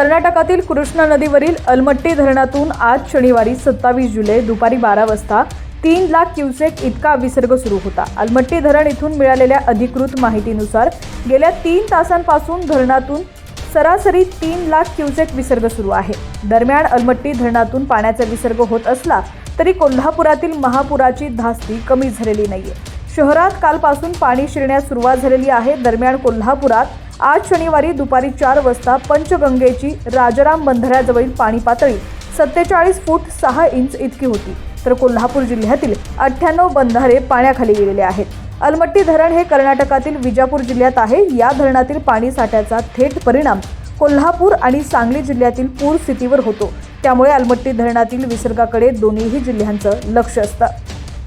कर्नाटकातील कृष्णा नदीवरील अलमट्टी धरणातून आज शनिवारी सत्तावीस जुलै दुपारी बारा वाजता तीन लाख क्युसेक इतका विसर्ग सुरू होता. अलमट्टी धरण इथून मिळालेल्या अधिकृत माहितीनुसार गेल्या तीन तासांपासून धरणातून सरासरी तीन लाख क्युसेक विसर्ग सुरू आहे. दरम्यान अलमट्टी धरणातून पाण्याचा विसर्ग होत असला तरी कोल्हापुरातील महापुराची धास्ती कमी झालेली नाहीये. शहरात कालपासून पाणी शिरण्यास सुरुवात झालेली आहे. दरम्यान कोल्हापुरात आज शनिवारी दुपारी चार वाजता पंचगंगेची राजाराम बंधाऱ्याजवळील पाणी पातळी सत्तेचाळीस फूट सहा इंच इतकी होती. तर कोल्हापूर जिल्ह्यातील अठ्ठ्याण्णव बंधारे पाण्याखाली गेलेले आहेत. अलमट्टी धरण हे कर्नाटकातील विजापूर जिल्ह्यात आहे. या धरणातील पाणी साठ्याचा थेट परिणाम कोल्हापूर आणि सांगली जिल्ह्यातील पूर स्थितीवर होतो. त्यामुळे अलमट्टी धरणातील विसर्गाकडे दोन्हीही जिल्ह्यांचं लक्ष असतं.